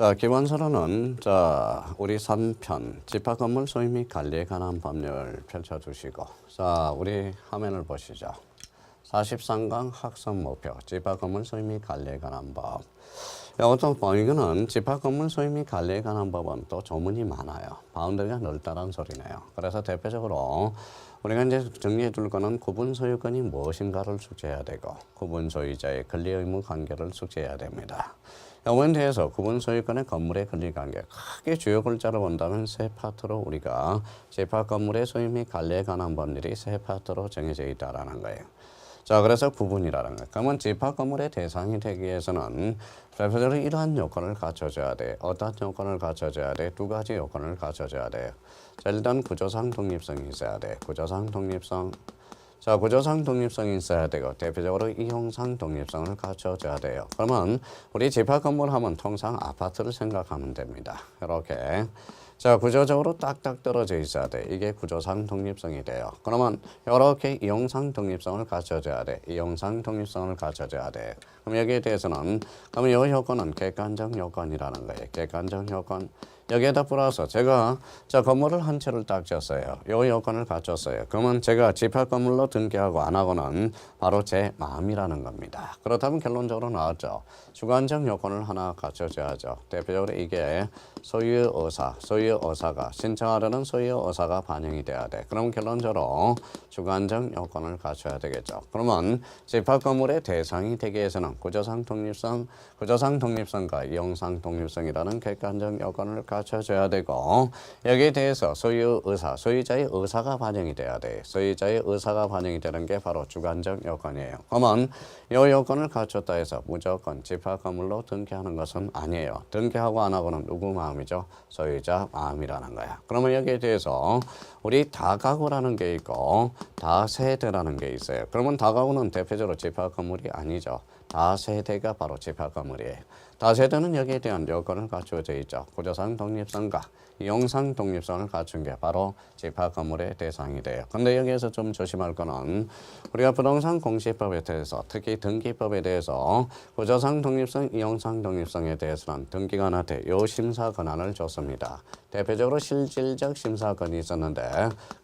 자, 기본서로는 자, 우리 3편 집합 건물 소유 및 관리에 관한 법률 펼쳐 두시고 자, 우리 화면을 보시죠. 43강 학습 목표 집합 건물 소유 및 관리에 관한 법. 어떤 뭐 이거는 집합 건물 소유 및 관리에 관한 법은 또 조문이 많아요. 바운더리가 넓다는 소리네요. 그래서 대표적으로 우리가 이제 정리해 둘 거는 구분 소유권이 무엇인가를 숙지해야 되고 구분 소유자의 권리 의무 관계를 숙지해야 됩니다. 대해서 구분 소유권의 건물의 권리 관계 크게 주요 글자로 본다면 세 파트로 우리가 집합 건물의 소유 및 관리에 관한 법률이 세 파트로 정해져 있다라는 거예요. 자, 그래서 구분이라는 거. 그러면 집합 건물의 대상이 되기 위해서는 대표적으로 이러한 요건을 갖춰줘야 돼. 어떤 요건을 갖춰줘야 돼? 두 가지 요건을 갖춰줘야 돼요. 자, 일단 구조상 독립성이 있어야 돼. 구조상 독립성. 자, 구조상 독립성이 있어야 되고 대표적으로 이용상 독립성을 갖춰줘야 돼요. 그러면 우리 집합 건물 하면 통상 아파트를 생각하면 됩니다. 이렇게. 자, 구조적으로 딱딱 떨어져 있어야 돼. 이게 구조상 독립성이 돼요. 그러면 이렇게 이용상 독립성을 갖춰줘야 돼. 이용상 독립성을 갖춰줘야 돼. 그럼 여기에 대해서는 그럼 이 요건은 객관적 요건이라는 거예요. 객관적 요건. 여기에다 플러스 제가 자 건물을 한 채를 딱 졌어요. 요 요건을 갖췄어요. 그러면 제가 집합 건물로 등기하고 안 하고는 바로 제 마음이라는 겁니다. 그렇다면 결론적으로 나왔죠. 주관적 요건을 하나 갖춰줘야죠. 대표적으로 이게 소유 의사, 소유 의사가 신청하려는 소유 의사가 반영이 돼야 돼. 그럼 결론적으로 주관적 요건을 갖춰야 되겠죠. 그러면 집합 건물의 대상이 되기 위해서는 구조상 독립성, 구조상 독립성과 이용상 독립성이라는 객관적 요건을 갖춰줘야 되고 여기에 대해서 소유 의사, 소유자의 의사가 반영이 돼야 돼. 소유자의 의사가 반영이 되는 게 바로 주관적 요건이에요. 그러면 이 요건을 갖췄다 해서 무조건 집합 건물로 등기하는 것은 아니에요. 등기하고 안 하고는 누구 마음이죠? 소유자 마음이라는 거야. 그러면 여기에 대해서 우리 다가구라는 게 있고 다세대라는 게 있어요. 그러면 다가구는 대표적으로 집합 건물이 아니죠. 다세대가 바로 집합 건물이에요. 다세대는 여기에 대한 요건을 갖추어져 있죠. 구조상 독립성과 이용상 독립성을 갖춘 게 바로 집합 건물의 대상이 돼요. 근데 여기에서 좀 조심할 거는 우리가 부동산 공시법에 대해서 특히 등기법에 대해서 구조상 독립성, 이용상 독립성에 대해서는 등기관한테 요 심사 권한을 줬습니다. 대표적으로 실질적 심사권이 있었는데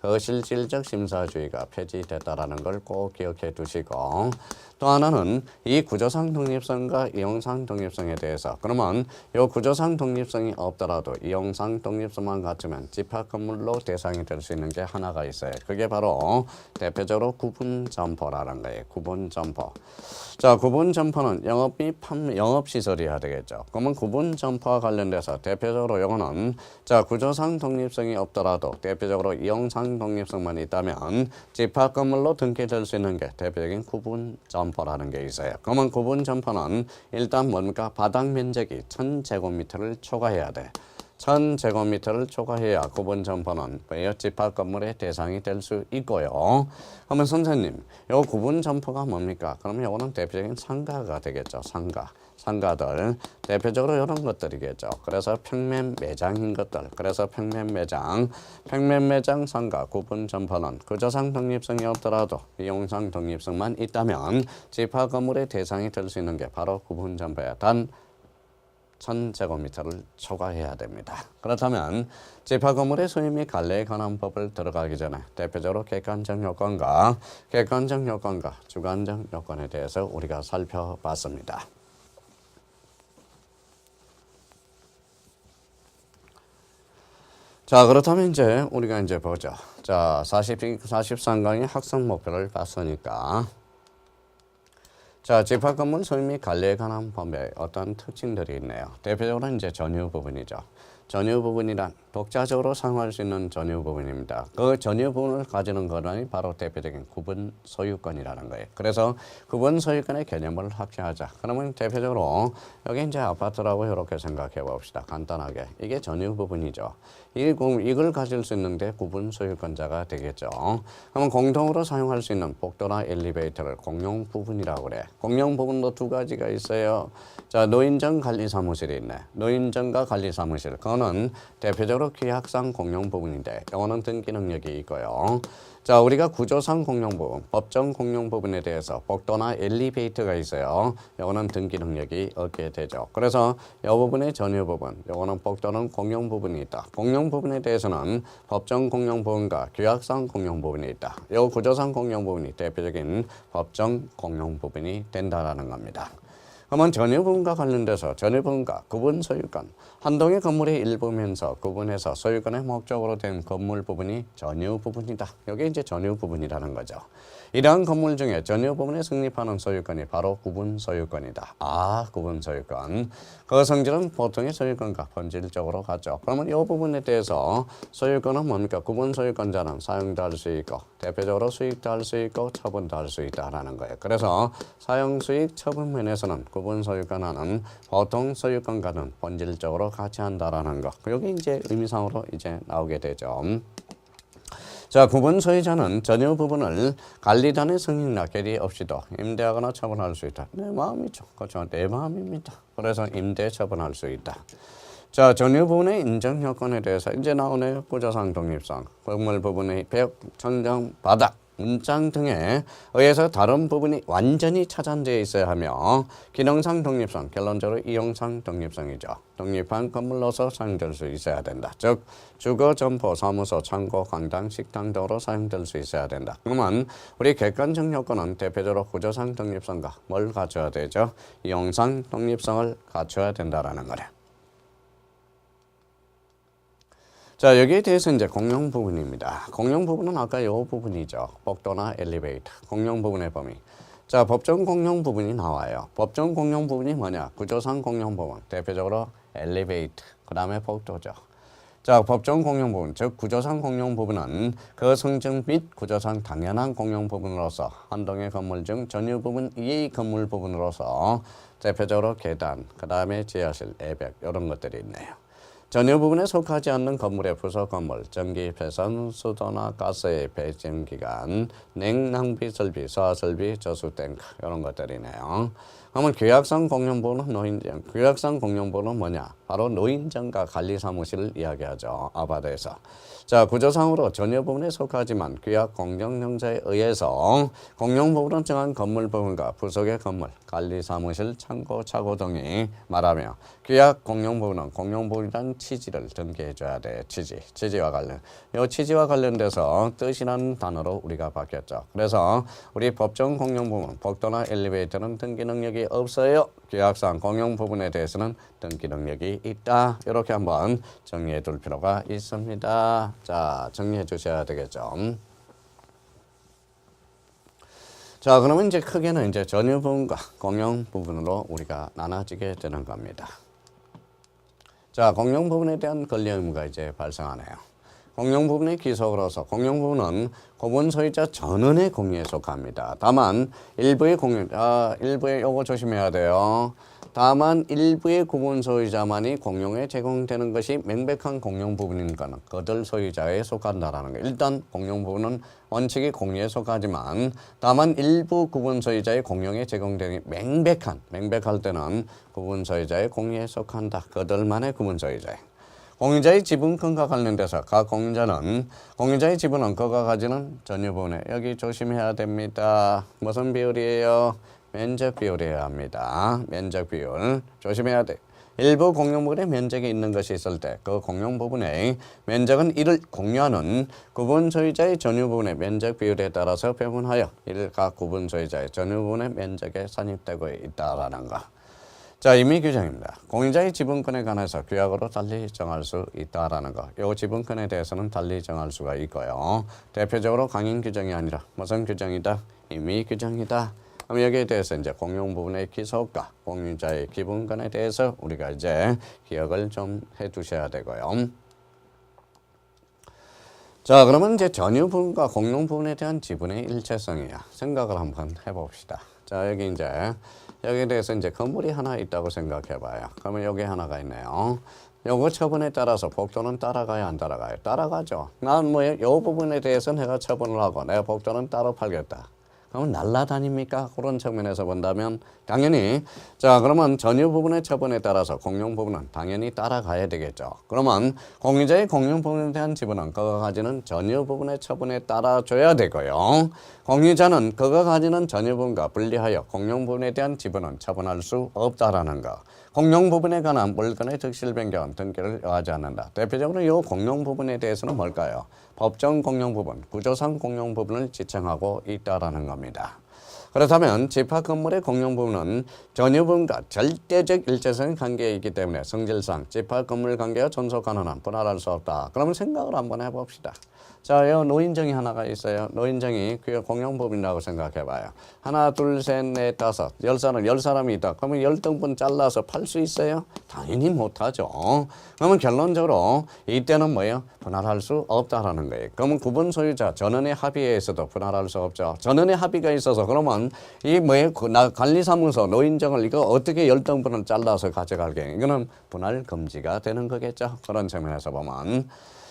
그 실질적 심사주의가 폐지됐다라는 걸 꼭 기억해 두시고 또 하나는 이 구조상 독립성과 이용상 독립성에 대해서 그러면 이 구조상 독립성이 없더라도 이용상 독립성만 갖추면 집합 건물로 대상이 될 수 있는 게 하나가 있어요. 그게 바로 대표적으로 구분 점포라는 거예요. 구분 점포. 자, 구분 점포는 영업 및 판매, 영업 시설이어야 되겠죠. 그러면 구분 점포와 관련돼서 대표적으로 이거는 자, 구조상 독립성이 없더라도 대표적으로 이용상 독립성만 있다면 집합 건물로 등기될 수 있는 게 대표적인 구분 점포라는 게 있어요. 그러면 구분 점포는 일단 뭡니까? 바닥 면적이 1000제곱미터를 초과해야 돼. 1000제곱미터를 초과해야 구분 점포는 왜요? 집합 건물의 대상이 될 수 있고요. 그러면 선생님, 요 구분 점포가 뭡니까? 그러면 요거는 대표적인 상가가 되겠죠. 상가. 상가들 대표적으로 이런 것들이겠죠. 그래서 평면 매장인 것들. 그래서 평면 매장, 평면 매장 상가 구분 점포는 구조상 독립성이 없더라도 이용상 독립성만 있다면 집합 건물의 대상이 될 수 있는 게 바로 구분 점포야. 단 1000제곱미터를 초과해야 됩니다. 그렇다면 집합 건물의 소유 및 관리에 관한 법을 들어가기 전에 대표적으로 객관적 요건과 객관적 요건과 주관적 요건에 대해서 우리가 살펴봤습니다. 자, 그렇다면 이제 우리가 이제 보죠. 자, 40, 43강의 학습 목표를 봤으니까 자, 집합 건물 소유 및 관리에 관한 법에 어떤 특징들이 있네요. 대표적으로 이제 전유 부분이죠. 전유 부분이란 독자적으로 사용할 수 있는 전유 부분입니다. 그 전유 부분을 가지는 것이 바로 대표적인 구분 소유권이라는 거예요. 그래서 구분 소유권의 개념을 확실하자. 그러면 대표적으로 여기 이제 아파트라고 이렇게 생각해 봅시다. 간단하게. 이게 전유 부분이죠. 이걸 가질 수 있는데 구분 소유권자가 되겠죠. 그러면 공동으로 사용할 수 있는 복도나 엘리베이터를 공용 부분이라고 그래. 공용 부분도 두 가지가 있어요. 자, 노인정 관리 사무실이 있네. 노인정과 관리 사무실. 그거는 대표적으로 대표적으로 계약상 공용 부분인데 이거는 등기 능력이 있고요. 자, 우리가 구조상 공용 부분, 법정 공용 부분에 대해서 복도나 엘리베이터가 있어요. 이거는 등기 능력이 없게 되죠. 그래서 이 부분의 전유 부분, 이거는 복도는 공용 부분이 있다. 공용 부분에 대해서는 법정 공용 부분과 규약상 공용 부분이 있다. 이 구조상 공용 부분이 대표적인 법정 공용 부분이 된다라는 겁니다. 그러면 전유 부분과 관련돼서 전유 부분과 구분 소유권 한 동의 건물의 일부면서 구분해서 소유권의 목적으로 된 건물 부분이 전유 부분이다. 이게 이제 전유 부분이라는 거죠. 이러한 건물 중에 전유 부분에 성립하는 소유권이 바로 구분 소유권이다. 아, 구분 소유권. 그 성질은 보통의 소유권과 본질적으로 같죠. 그러면 이 부분에 대해서 소유권은 뭡니까? 구분 소유권자는 사용도 할 수 있고 대표적으로 수익도 할 수 있고 처분도 할 수 있다라는 거예요. 그래서 사용 수익 처분 면에서는 구분 소유권하는 보통 소유권과는 본질적으로 같이 한다라는 거. 여기 이제 의미상으로 이제 나오게 되죠. 자, 구분 소유자는 전유 부분을 관리단의 승인이나 결의 없이도 임대하거나 처분할 수 있다. 내 마음이죠. 그렇죠. 내 마음입니다. 그래서 임대 처분할 수 있다. 자, 전유 부분의 인정 요건에 대해서 이제 나오네요. 구조상 독립성, 건물 부분의 벽, 천장, 바닥, 문장 등에 의해서 다른 부분이 완전히 차단되어 있어야 하며 기능상 독립성, 결론적으로 이용상 독립성이죠. 독립한 건물로서 사용될 수 있어야 된다. 즉 주거, 점포, 사무소, 창고, 강당, 식당 등으로 사용될 수 있어야 된다. 그러면 우리 객관적 요건은 대표적으로 구조상 독립성과 뭘 갖춰야 되죠? 이용상 독립성을 갖춰야 된다라는 거래. 자 여기에 대해서 이제 공용 부분입니다. 공용 부분은 아까 이 부분이죠. 복도나 엘리베이터 공용 부분의 범위. 자 법정 공용 부분이 나와요. 법정 공용 부분이 뭐냐? 구조상 공용 부분 대표적으로 엘리베이터 그 다음에 복도죠. 자 법정 공용 부분 즉 구조상 공용 부분은 그 성질 및 구조상 당연한 공용 부분으로서 한 동의 건물 중 전유 부분 이의 건물 부분으로서 대표적으로 계단 그 다음에 지하실 애벽 이런 것들이 있네요. 전유 부분에 속하지 않는 건물의 부속 건물, 전기 배선, 수도나 가스의 배정 기간, 냉 낭비 설비, 소화 설비, 저수 탱크 이런 것들이네요. 그러면 규약상 공용부는 노인정, 규약상 공용부는 뭐냐? 바로 노인정과 관리 사무실을 이야기하죠. 아파트에서. 자, 구조상으로 전유 부분에 속하지만 규약 공정정자에 의해서 공용 부분은 정한 건물 부분과 부속의 건물, 관리 사무실, 창고, 차고 등이 말하며 규약 공용 부분은 공용 부분이란 취지를 등기해 줘야 돼. 취지. 취지와 관련. 이 취지와 관련돼서 뜻이라는 단어로 우리가 바뀌었죠. 그래서 우리 법정 공용 부분, 복도나 엘리베이터는 등기 능력이 없어요. 규약상 공용 부분에 대해서는 등기 능력이 있다. 이렇게 한번 정리해 둘 필요가 있습니다. 자, 정리해 주셔야 되겠죠. 자, 그러면 이제 크게는 이제 전유 부분과 공용 부분으로 우리가 나눠지게 되는 겁니다. 자, 공용 부분에 대한 권리 의무가 이제 발생하네요. 공용 부분의 기속으로서 공용 부분은 고분 소유자 전원의 공유에 속합니다. 다만 일부의 공유, 아, 일부의 요거 조심해야 돼요. 다만 일부의 구분 소유자만이 공용에 제공되는 것이 명백한 공용 부분이니까 그들 소유자에 속한다라는 거. 일단 공용 부분은 원칙이 공유에 속하지만 다만 일부 구분 소유자의 공용에 제공되는 명백한 명백할 때는 구분 소유자의 공유에 속한다. 그들만의 구분 소유자에. 공유자의 지분권과 관련돼서 각 공유자는 공유자의 지분은 그가 가지는 전유 부분에 여기 조심해야 됩니다. 무슨 비율이에요? 면적 비율이어야 합니다. 면적 비율 조심해야 돼. 일부 공용 부분에 면적이 있는 것이 있을 때 그 공용 부분의 면적은 이를 공유하는 구분 소유자의 전유 부분의 면적 비율에 따라서 배분하여 이를 각 구분 소유자의 전유 부분의 면적에 산입되고 있다라는 거. 자, 임의 규정입니다. 공유자의 지분권에 관해서 규약으로 달리 정할 수 있다라는 거. 이 지분권에 대해서는 달리 정할 수가 있고요. 대표적으로 강행 규정이 아니라 무슨 규정이다? 임의 규정이다. 그럼 여기에 대해서 이제 공용 부분의 기소과 공유자의 기분권에 대해서 우리가 이제 기억을 좀 해두셔야 되고요. 자, 그러면 이제 전유 부분과 공용 부분에 대한 지분의 일체성이야. 생각을 한번 해봅시다. 자, 여기 이제 여기에 대해서 이제 건물이 하나 있다고 생각해 봐요. 그러면 여기 하나가 있네요. 요거 처분에 따라서 복도는 따라가야 안 따라가요? 따라가죠. 난 뭐 요 부분에 대해서 내가 처분을 하고 내가 복도는 따로 팔겠다. 그러면 날라다닙니까? 그런 측면에서 본다면 당연히 자 그러면 전유 부분의 처분에 따라서 공용 부분은 당연히 따라가야 되겠죠. 그러면 공유자의 공용 부분에 대한 지분은 그가 가지는 전유 부분의 처분에 따라줘야 되고요. 공유자는 그가 가지는 전유 부분과 분리하여 공용 부분에 대한 지분은 처분할 수 없다라는 거. 공용 부분에 관한 물건의 득실 변경 등기를 요하지 않는다. 대표적으로 이 공용 부분에 대해서는 뭘까요? 법정 공용 부분, 구조상 공용 부분을 지칭하고 있다라는 겁니다. 그렇다면 집합 건물의 공용 부분은 전유 부분과 절대적 일체성 관계에 있기 때문에 성질상 집합 건물 관계와 존속 가능한 분할할 수 없다. 그러면 생각을 한번 해봅시다. 자, 요 노인정이 하나가 있어요. 노인정이 그 공용 부분이라고 생각해봐요. 하나, 둘, 셋, 넷, 다섯, 열 사람, 열 사람이 있다. 그러면 열 등분 잘라서 팔 수 있어요? 당연히 못하죠. 그러면 결론적으로 이때는 뭐예요? 분할할 수 없다라는 거예요. 그러면 구분 소유자 전원의 합의에 있어도 분할할 수 없죠. 전원의 합의가 있어서 그러면 이 뭐예요? 그 나- 관리사무소 노인정을 이거 어떻게 열 등분을 잘라서 가져갈게? 이거는 분할 금지가 되는 거겠죠. 그런 측면에서 보면.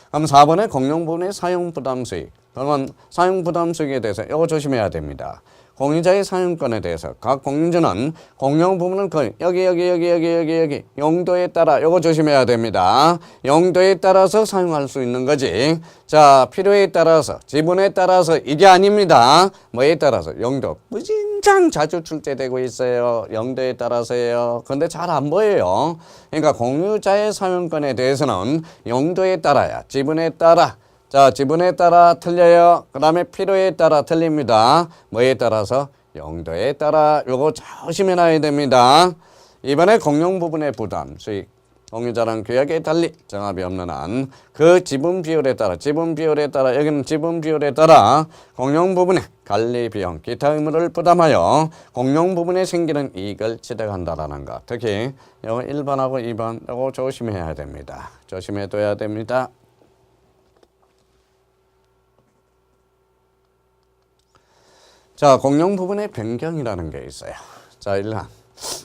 그럼 4번의 공용부분의 사용 부담 수익. 그러면 사용 부담 수익에 대해서 이거 조심해야 됩니다. 공유자의 사용권에 대해서 각 공유자는 공용 부분을 그 여기 여기 여기 여기 여기 여기 용도에 따라 이거 조심해야 됩니다. 용도에 따라서 사용할 수 있는 거지. 자 필요에 따라서 지분에 따라서 이게 아닙니다. 뭐에 따라서 용도 무진장 자주 출제되고 있어요. 용도에 따라서예요. 근데 잘 안 보여요. 그러니까 공유자의 사용권에 대해서는 용도에 따라야 지분에 따라 자, 지분에 따라 틀려요. 그 다음에 필요에 따라 틀립니다. 뭐에 따라서? 용도에 따라 요거 조심해 놔야 됩니다. 이번에 공용 부분의 부담, 수익. 공유자랑 규약에 달리 정합이 없는 한 그 지분 비율에 따라 지분 비율에 따라 여기는 지분 비율에 따라 공용 부분의 관리 비용 기타 의무를 부담하여 공용 부분에 생기는 이익을 취득한다라는 것 특히 요거 1번하고 2번 요거 조심해야 됩니다 조심해 둬야 됩니다 자, 공용 부분의 변경이라는 게 있어요. 자, 일단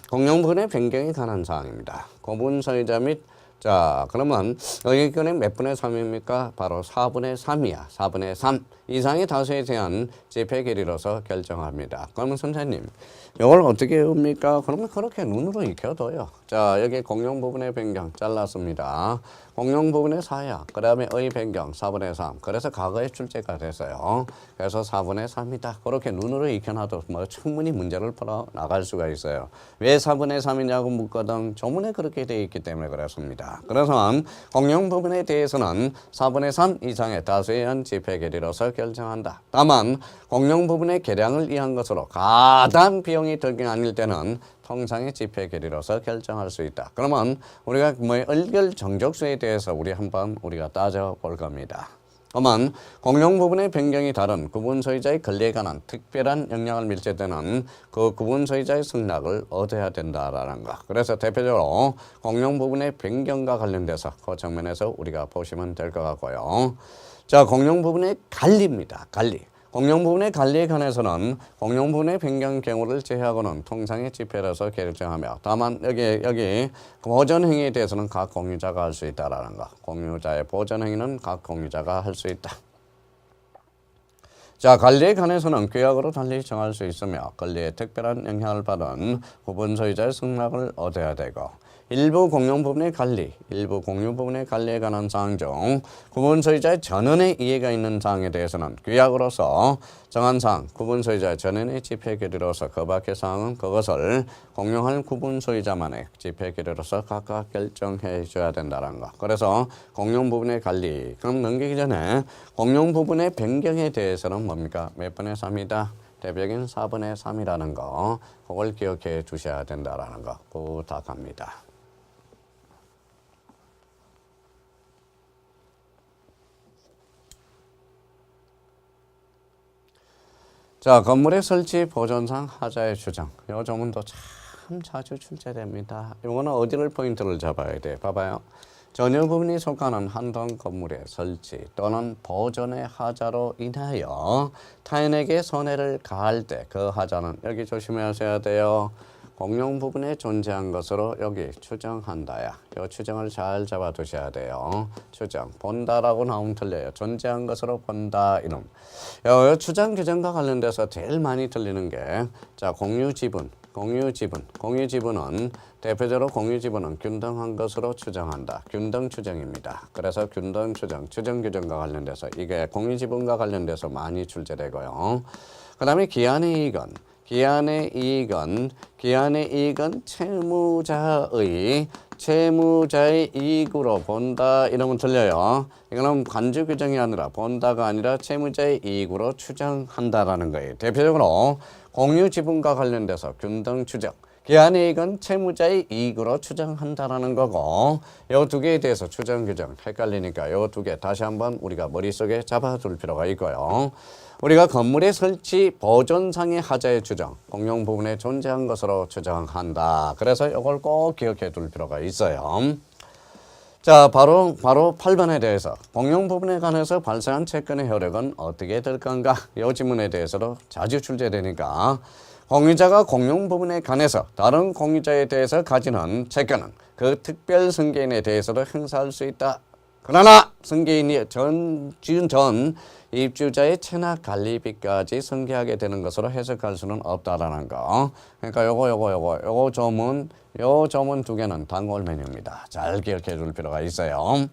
공용 부분의 변경에 관한 사항입니다. 고분 소유자 및 자, 그러면 여기는 몇 분의 3입니까? 바로 4분의 3이야. 4분의 3 이상의 다수에 대한 집회 길이로서 결정합니다. 그러면 선생님, 이걸 어떻게 외웁니까? 그러면 그렇게 눈으로 익혀둬요. 자, 여기 공용 부분의 변경 잘랐습니다. 공용 부분의 4야. 그 다음에 의 변경 4분의 3. 그래서 과거에 출제가 됐어요. 그래서 4분의 3이다. 그렇게 눈으로 익혀놔도 뭐 충분히 문제를 풀어 나갈 수가 있어요. 왜 4분의 3이냐고 묻거든 조문에 그렇게 돼 있기 때문에 그렇습니다. 그래서 공용 부분에 대해서는 4분의 3 이상의 다수에 의한 집회 계리로서 결정한다. 다만 공용 부분의 계량을 이한 것으로 가단 비용이 들긴 아닐 때는 통상의 집회 계리로서 결정할 수 있다. 그러면 우리가 뭐 얼결 정족수에 대해서 우리 한번 우리가 따져 볼 겁니다. 그러면 공용 부분의 변경이 다른 구분 소유자의 권리에 관한 특별한 영향을 밀칠 때는 그 구분 소유자의 승낙을 얻어야 된다라는 거. 그래서 대표적으로 공용 부분의 변경과 관련돼서 그 측면에서 우리가 보시면 될 것 같고요. 자, 공용 부분의 관리입니다. 관리. 공용 부분의 관리에 관해서는 공용 부분의 변경 경우를 제외하고는 통상의 집회로서 결정하며 다만 여기 여기 보전 행위에 대해서는 각 공유자가 할 수 있다라는 거. 공유자의 보전 행위는 각 공유자가 할 수 있다. 자, 관리에 관해서는 규약으로 달리 정할 수 있으며 권리에 특별한 영향을 받은 구분 소유자의 승낙을 얻어야 되고 일부 공용 부분의 관리, 일부 공유 부분의 관리에 관한 사항 중 구분 소유자의 전원의 이해가 있는 사항에 대해서는 규약으로서 정한 사항, 구분 소유자의 전원의 집회 결의로서 그 밖의 사항은 그것을 공용할 구분 소유자만의 집회 결의로서 각각 결정해 줘야 된다는 거. 그래서 공용 부분의 관리, 그럼 넘기기 전에 공용 부분의 변경에 대해서는 뭡니까? 몇 분의 3이다? 대표적인 4분의 3이라는 거, 그걸 기억해 주셔야 된다라는 거 부탁합니다. 자, 건물의 설치 보존상 하자의 주장. 이 조문도 참 자주 출제됩니다. 이거는 어디를 포인트를 잡아야 돼? 봐봐요. 전유 부분이 속하는 한동 건물의 설치 또는 보존의 하자로 인하여 타인에게 손해를 가할 때 그 하자는 여기 조심하셔야 돼요. 공용 부분에 존재한 것으로 여기 추정한다야. 이 추정을 잘 잡아두셔야 돼요. 추정 본다라고 나오면 틀려요. 존재한 것으로 본다 이놈. 요, 요 추정 규정과 관련돼서 제일 많이 틀리는 게 자 공유 지분, 공유 지분, 공유 지분은 대표적으로 공유 지분은 균등한 것으로 추정한다. 균등 추정입니다. 그래서 균등 추정, 추정 규정과 관련돼서 이게 공유 지분과 관련돼서 많이 출제되고요. 그 다음에 기한의 이익은 기한의 이익은 기한의 이익은 채무자의 채무자의 이익으로 본다 이러면 틀려요. 이거는 간주 규정이 아니라 본다가 아니라 채무자의 이익으로 추정한다라는 거예요. 대표적으로 공유 지분과 관련돼서 균등 추정. 기한의 이익은 채무자의 이익으로 추정한다라는 거고 이 두 개에 대해서 추정 규정 헷갈리니까 이 두 개 다시 한번 우리가 머릿속에 잡아둘 필요가 있고요. 우리가 건물의 설치 보존상의 하자의 추정, 공용 부분에 존재한 것으로 추정한다. 그래서 이걸 꼭 기억해 둘 필요가 있어요. 자, 바로 바로 8번에 대해서 공용 부분에 관해서 발생한 채권의 효력은 어떻게 될 건가? 이 질문에 대해서도 자주 출제되니까 공유자가 공용 부분에 관해서 다른 공유자에 대해서 가지는 채권은 그 특별 승계인에 대해서도 행사할 수 있다. 그러나 승계인이 전 지은 전 입주자의 체납 관리비까지 승계하게 되는 것으로 해석할 수는 없다라는 거. 그러니까 요거 요거 요거 요거 점은 요 점은 두 개는 단골 메뉴입니다. 잘 기억해 둘 필요가 있어요.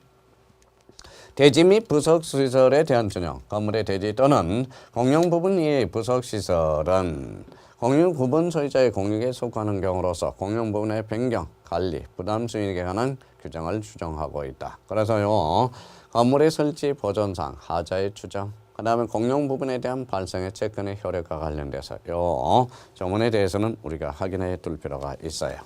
대지 및 부속 시설에 대한 준용, 건물의 대지 또는 공용 부분 이의 부속 시설은 공용 구분 소유자의 공유에 속하는 경우로서 공용 부분의 변경, 관리, 부담 수익에 관한 규정을 추정하고 있다. 그래서요, 건물의 설치 보존상 하자의 추정, 그 다음에 공용 부분에 대한 발생의 채권의 효력과 관련돼서 요 조문에 대해서는 우리가 확인해 둘 필요가 있어요.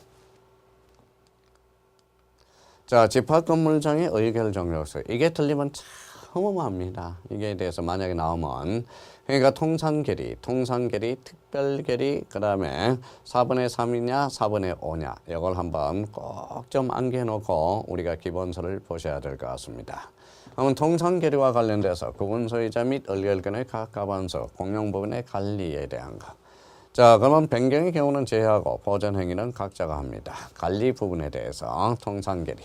자, 집합 건물장의 의결 정력서 이게 틀리면 참 허무합니다. 이게 대해서 만약에 나오면 그러니까 통상계리, 통상계리, 특별계리, 그 다음에 4분의 3이냐, 4분의 5냐 이걸 한번 꼭 좀 암기해놓고 우리가 기본서를 보셔야 될 것 같습니다. 그러면 통상계리와 관련돼서 구분소유자 및 의결권의 각 가반서 공용 부분의 관리에 대한 것. 자, 그러면 변경의 경우는 제외하고 보전 행위는 각자가 합니다. 관리 부분에 대해서 통상계리.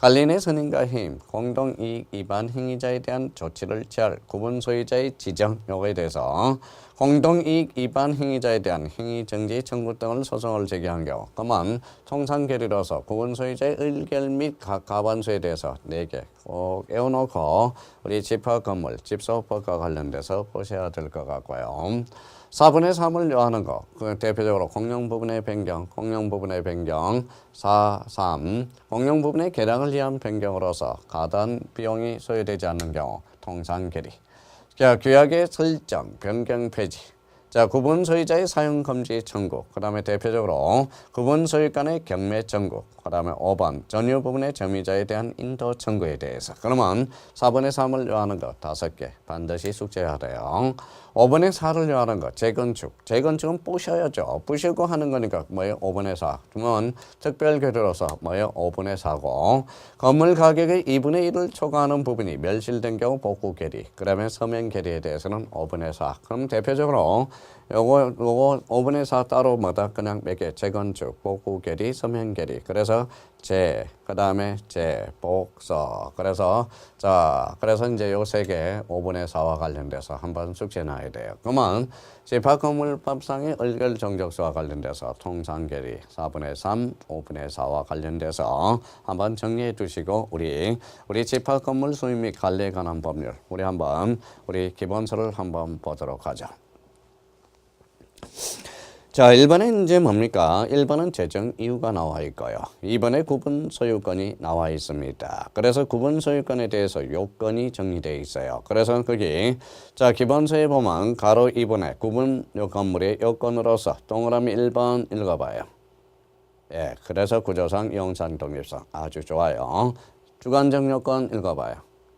관리인의 선임과 해임, 공동이익 위반 행위자에 대한 조치를 취할 구분 소유자의 지정 요거에 대해서 공동이익 위반 행위자에 대한 행위 정지 청구 등을 소송을 제기한 경우 그만 통상계리로서 구분 소유자의 의결 및 가- 가반수에 대해서 네 개 꼭 외워놓고 우리 집합 건물 집소법과 관련돼서 보셔야 될 것 같고요. 4분의 3을 요하는 거, 그 대표적으로 공용 부분의 변경, 공용 부분의 변경, 4, 3, 공용 부분의 개량을 위한 변경으로서 가단 비용이 소요되지 않는 경우, 통상 계리. 자, 규약의 설정, 변경 폐지. 자, 구분 소유자의 사용 금지 청구. 그다음에 대표적으로 구분 소유 간의 경매 청구. 그다음에 5번 전유 부분의 점유자에 대한 인도 청구에 대해서. 그러면 4번의 3을 요하는 거 다섯 개 반드시 숙제해야 돼요. 5번의 4를 요하는 거 재건축. 재건축은 부셔야죠. 부시고 하는 거니까 뭐예요? 5번의 4. 그러면 특별 교류로서 뭐예요? 5분의 4고 건물 가격의 2분의 1을 초과하는 부분이 멸실된 경우 복구 계리. 그다음에 서면 계리에 대해서는 5분의 4. 그럼 대표적으로 요거 요거 5분의 4 따로 뭐다 그냥 몇개 재건축, 복구 계리, 서면 계리. 그래서 재, 그다음에 재, 복서. 그래서 자, 그래서 이제 요 세 개 5분의 4와 관련돼서 한번 숙제 놔야 돼요. 그러면 집합건물법상의 의결 정적수와 관련돼서 통상계리 4분의 3, 5분의 4와 관련돼서 한번 정리해 두시고 우리 우리 집합건물 수입 및 관리에 관한 법률 우리 한번 우리 기본서를 한번 보도록 하죠. 자, 1번은 이제 뭡니까? 1번은 재정 이유가 나와 있고요. 2번에 구분 소유권이 나와 있습니다. 그래서 구분 소유권에 대해서 요건이 정리되어 있어요. 그래서 거기 자, 기본서에 보면 가로 2번에 구분 요 건물의 요건으로서 동그라미 1번 읽어 봐요. 예, 그래서 구조상 영상 독립성 아주 좋아요. 주관적 요건 읽어 봐요.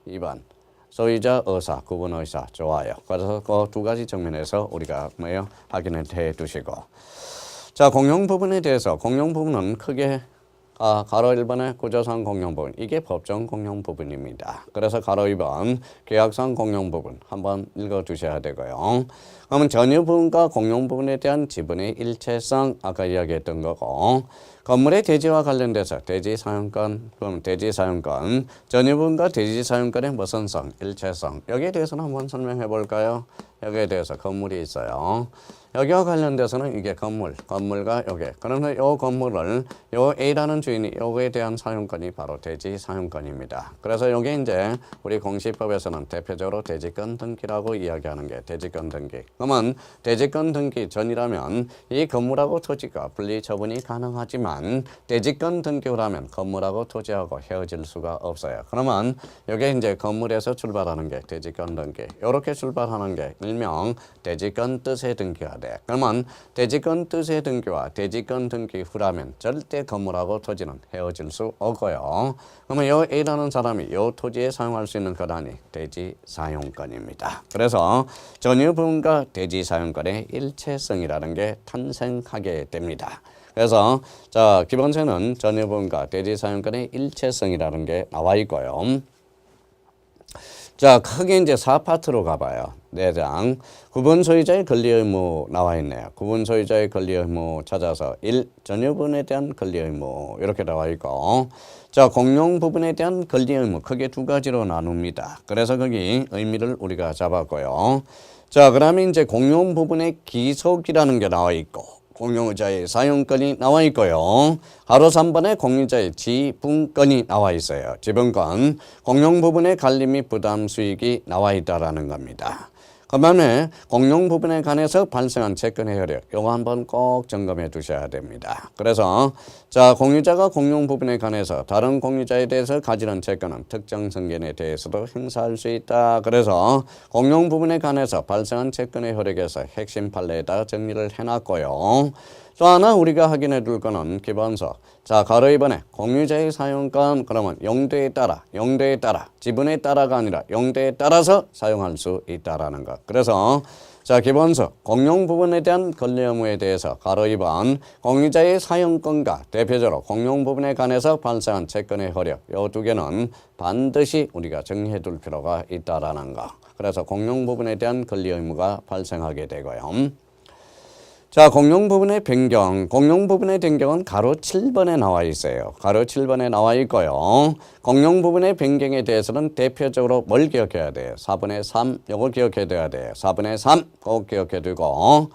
2번. 소유자 의사, 구분 의사 좋아요. 그래서 그 두 가지 측면에서 우리가 뭐예요 확인을 해 두시고 자 공용 부분에 대해서 공용 부분은 크게 아, 가로 1번의 구조상 공용 부분 이게 법정 공용 부분입니다. 그래서 가로 2번 계약상 공용 부분 한번 읽어 두셔야 되고요. 그러면 전유 부분과 공용 부분에 대한 지분의 일체성 아까 이야기했던 거고 건물의 대지와 관련돼서 대지 사용권, 그럼 대지 사용권, 전유 부분과 대지 사용권의 무선성, 일체성 여기에 대해서는 한번 설명해 볼까요? 여기에 대해서 건물이 있어요. 여기와 관련돼서는 이게 건물, 건물과 요게. 그러면 요 건물을 요 A라는 주인이 요거에 대한 사용권이 바로 대지 사용권입니다. 그래서 요게 이제 우리 공시법에서는 대표적으로 대지권 등기라고 이야기하는 게 대지권 등기. 그러면 대지권 등기 전이라면 이 건물하고 토지가 분리 처분이 가능하지만 대지권 등기라면 건물하고 토지하고 헤어질 수가 없어요. 그러면 요게 이제 건물에서 출발하는 게 대지권 등기. 요렇게 출발하는 게 일명 대지권 뜻의 등기가 돼. 그러면 대지권 뜻의 등기와 대지권 등기 후라면 절대 건물하고 토지는 헤어질 수 없고요. 그러면 요 A라는 사람이 요 토지에 사용할 수 있는 권한이 대지 사용권입니다. 그래서 전유분과 대지 사용권의 일체성이라는 게 탄생하게 됩니다. 그래서 자 기본세는 전유분과 대지 사용권의 일체성이라는 게 나와 있고요. 자, 크게 이제 4파트로 가봐요. 내장. 구분 소유자의 권리 의무 나와 있네요. 구분 소유자의 권리 의무 찾아서 1. 전유분에 대한 권리 의무 이렇게 나와 있고 자, 공용 부분에 대한 권리 의무 크게 두 가지로 나눕니다. 그래서 거기 의미를 우리가 잡았고요. 자, 그다음에 이제 공용 부분의 기속이라는 게 나와 있고 공용의자의 사용권이 나와 있고요. 하루 3번에 공유자의 지분권이 나와 있어요. 지분권, 공용 부분의 관리 및 부담 수익이 나와 있다라는 겁니다. 그다음에 공용 부분에 관해서 발생한 채권의 효력 요거 한번 꼭 점검해 두셔야 됩니다. 그래서 자 공유자가 공용 부분에 관해서 다른 공유자에 대해서 가지는 채권은 특정 성견에 대해서도 행사할 수 있다. 그래서 공용 부분에 관해서 발생한 채권의 효력에서 핵심 판례에다 정리를 해놨고요. 또 하나 우리가 확인해 둘 거는 기본서. 자, 가로 2번에 공유자의 사용권 그러면 용도에 따라, 용도에 따라, 지분에 따라가 아니라 용도에 따라서 사용할 수 있다라는 것. 그래서 자, 기본서 공용 부분에 대한 권리 의무에 대해서 가로 2번 공유자의 사용권과 대표적으로 공용 부분에 관해서 발생한 채권의 효력 요 두 개는 반드시 우리가 정리해 둘 필요가 있다라는 거. 그래서 공용 부분에 대한 권리 의무가 발생하게 되고요. 자, 공용 부분의 변경. 공용 부분의 변경은 가로 7번에 나와 있어요. 가로 7번에 나와 있고요. 공용 부분의 변경에 대해서는 대표적으로 뭘 기억해야 돼요? 4분의 3. 요거 기억해야 돼요. 4분의 3. 꼭 기억해 두고.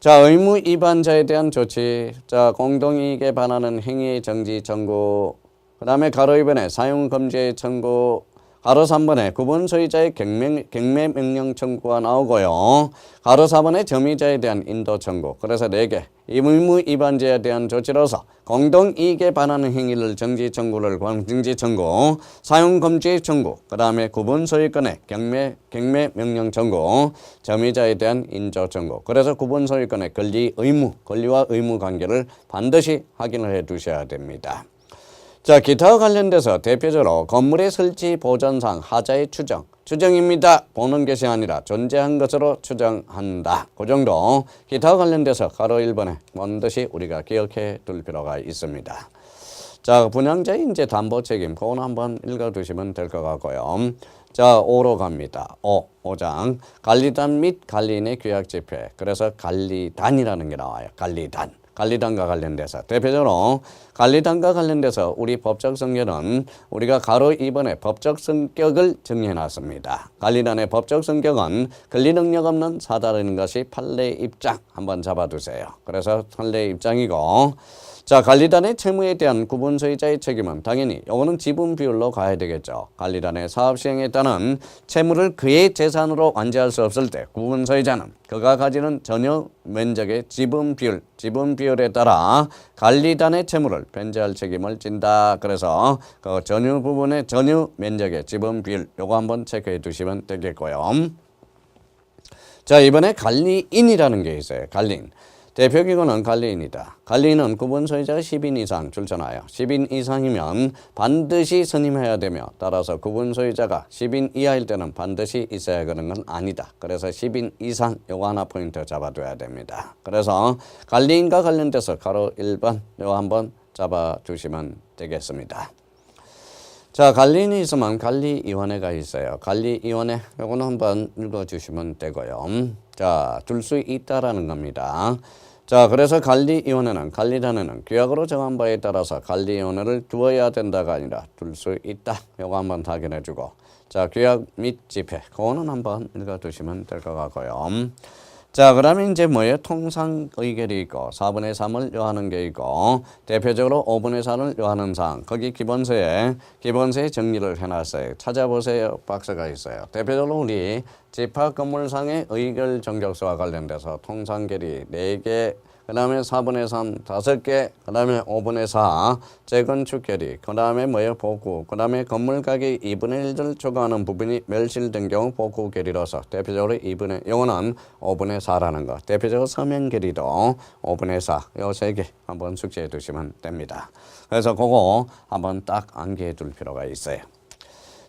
자, 의무 위반자에 대한 조치. 자, 공동이익에 반하는 행위 정지 청구. 그 다음에 가로 2번에 사용 금지 청구. 가로 3번에 구분 소유자의 경매, 경매 명령 청구가 나오고요. 가로 4번에 점유자에 대한 인도 청구. 그래서 4개. 의무 위반자에 대한 조치로서 공동 이익에 반하는 행위를 정지 청구를 정지 청구, 사용 금지 청구, 그 다음에 구분 소유권의 경매 경매 명령 청구, 점유자에 대한 인조 청구. 그래서 구분 소유권의 권리 의무, 권리와 의무 관계를 반드시 확인을 해 두셔야 됩니다. 자, 기타와 관련돼서 대표적으로 건물의 설치 보존상 하자의 추정, 추정입니다. 보는 것이 아니라 존재한 것으로 추정한다. 그 정도 기타와 관련돼서 가로 1번에 반드시 우리가 기억해 둘 필요가 있습니다. 자, 분양자의 이제 담보 책임, 그건 한번 읽어두시면 될 것 같고요. 자, 5로 갑니다. 5, 5장. 관리단 및 관리인의 규약 집회. 그래서 관리단이라는 게 나와요. 관리단. 관리단과 관련돼서 대표적으로 관리단과 관련돼서 우리 법적 성격은 우리가 가로 2번에 법적 성격을 정리해 놨습니다. 관리단의 법적 성격은 권리 능력 없는 사다라는 것이 판례 입장 한번 잡아두세요. 그래서 판례 입장이고 자, 관리단의 채무에 대한 구분 소유자의 책임은 당연히 이거는 지분 비율로 가야 되겠죠. 관리단의 사업 시행에 따른 채무를 그의 재산으로 완제할 수 없을 때 구분 소유자는 그가 가지는 전혀 면적의 지분 비율, 지분 비율에 따라 관리단의 채무를 변제할 책임을 진다. 그래서 그 전유 부분의 전유 면적의 지분 비율 요거 한번 체크해 두시면 되겠고요. 자, 이번에 관리인이라는 게 있어요. 관리인. 대표기관은 관리인이다. 관리인은 구분 소유자가 10인 이상 출전하여 10인 이상이면 반드시 선임해야 되며 따라서 구분 소유자가 10인 이하일 때는 반드시 있어야 하는 건 아니다. 그래서 10인 이상 요거 하나 포인트 잡아둬야 됩니다. 그래서 관리인과 관련돼서 가로 1번 요거 한번 잡아주시면 되겠습니다. 자, 관리인이 있으면 관리위원회가 있어요. 관리위원회, 요거는 한번 읽어주시면 되고요. 자, 둘 수 있다라는 겁니다. 자, 그래서 관리위원회는 관리단에는 규약으로 정한 바에 따라서 관리위원회를 두어야 된다가 아니라 둘 수 있다. 요거 한번 확인해 주고. 자, 규약 및 집회. 그거는 한번 읽어 두시면 될 것 같고요. 자, 그러면 이제 뭐예요? 통상 의결이 있고 4분의 3을 요하는 게 있고 대표적으로 5분의 4를 요하는 사항. 거기 기본서에 기본서에 정리를 해놨어요. 찾아보세요. 박스가 있어요. 대표적으로 우리 집합 건물상의 의결 정적서와 관련돼서 통상 결의 4개 그 다음에 4분의 3, 5개, 그 다음에 5분의 4, 재건축 결의, 그 다음에 뭐예요? 복구, 그 다음에 건물 가격 2분의 1을 초과하는 부분이 멸실된 경우 복구 결의로서 대표적으로 2분의, 요거는 5분의 4라는 거. 대표적으로 서면 결의도 5분의 4, 요세개 한번 숙지해 두시면 됩니다. 그래서 그거 한번 딱 암기해 둘 필요가 있어요.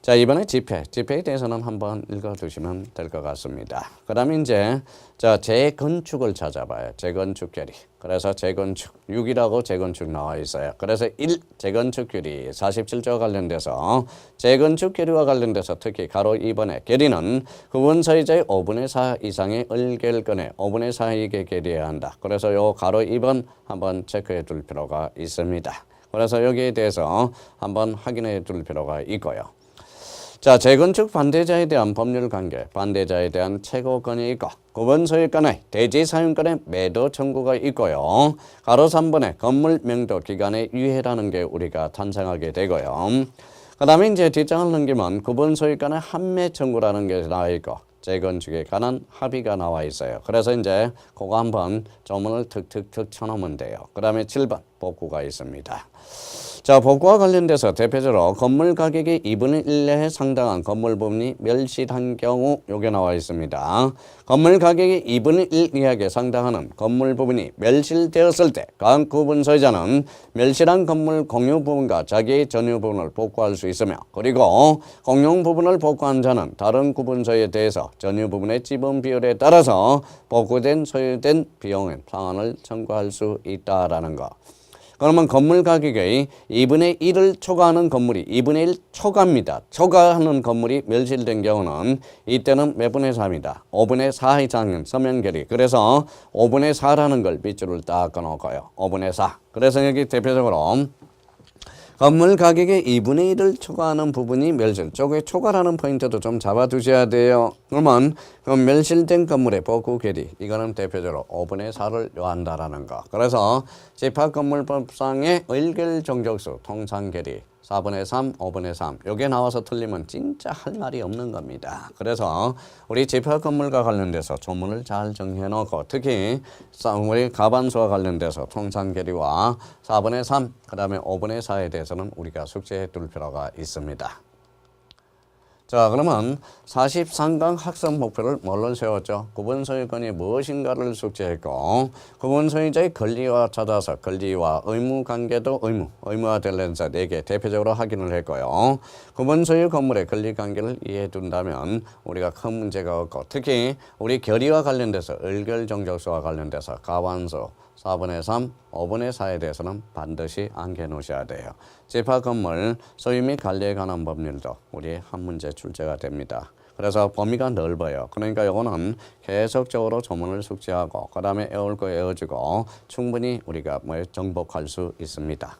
자 이번에 집회, 집회에 대해서는 한번 읽어두시면 될 것 같습니다. 그 다음에 이제 자 재건축을 찾아봐요. 재건축 결의. 그래서 재건축 6이라고 재건축 나와 있어요. 그래서 1 재건축 결의 47조와 관련돼서 재건축 결의와 관련돼서 특히 가로 2번에 결의는 서의자의 5분의 4 이상의 을결건에 5분의 4에게 결의해야 한다. 그래서 요 가로 2번 한번 체크해 둘 필요가 있습니다. 그래서 여기에 대해서 한번 확인해 둘 필요가 있고요. 자, 재건축 반대자에 대한 법률 관계, 반대자에 대한 최고권이 있고, 구분 소유권의 대지 사용권의 매도 청구가 있고요. 가로 3번에 건물 명도 기간의 유예라는 게 우리가 탄생하게 되고요. 그 다음에 이제 뒷장을 넘기면 구분 소유권의 한매 청구라는 게 나와 있고, 재건축에 관한 합의가 나와 있어요. 그래서 이제 그거 한번 조문을 툭툭툭 쳐놓으면 돼요. 그 다음에 7번 복구가 있습니다. 자, 복구와 관련돼서 대표적으로 건물 가격이 2분의 1 내에 상당한 건물 부분이 멸실한 경우 요게 나와 있습니다. 건물 가격이 2분의 1 이하게 상당하는 건물 부분이 멸실되었을 때 각 구분 소유자는 멸실한 건물 공유 부분과 자기의 전유 부분을 복구할 수 있으며 그리고 공용 부분을 복구한 자는 다른 구분 소유에 대해서 전유 부분의 지분 비율에 따라서 복구된 소유된 비용의 상환을 청구할 수 있다라는 거. 그러면 건물 가격의 2분의 1을 초과하는 건물이 2분의 1 초과입니다. 초과하는 건물이 멸실된 경우는 이때는 몇 분의 4입니다. 5분의 4 이상은 서면 결의. 그래서 5분의 4라는 걸 밑줄을 딱 꺼놓고요. 5분의 4. 그래서 여기 대표적으로 건물 가격의 2분의 1을 초과하는 부분이 멸실. 저게 초과라는 포인트도 좀 잡아두셔야 돼요. 그러면 그 멸실된 건물의 복구 결의. 이거는 대표적으로 5분의 4를 요한다라는 거. 그래서 집합 건물법상의 의결 정적수 통상 결의. 4분의 3, 5분의 3. 요게 나와서 틀리면 진짜 할 말이 없는 겁니다. 그래서 우리 집합 건물과 관련돼서 조문을 잘 정해 놓고 특히 우리 가반수와 관련돼서 통상 결의와 4분의 3, 그 다음에 5분의 4에 대해서는 우리가 숙제해 둘 필요가 있습니다. 자, 그러면 43강 학습 목표를 뭘로 세웠죠? 구분 소유권이 무엇인가를 숙지했고, 구분 소유자의 권리와 찾아서 권리와 의무 관계도 의무, 의무화 델렌서 4개 대표적으로 확인을 했고요. 구분 소유 건물의 권리 관계를 이해해 둔다면 우리가 큰 문제가 없고, 특히 우리 결의와 관련돼서 의결 정적수와 관련돼서 가반수, 4분의 3, 5분의 4에 대해서는 반드시 암기해 놓으셔야 돼요. 집합 건물 소유 및 관리에 관한 법률도 우리 한 문제 출제가 됩니다. 그래서 범위가 넓어요. 그러니까 이거는 계속적으로 조문을 숙지하고 그 다음에 애울 거 애워주고 충분히 우리가 뭐 정복할 수 있습니다.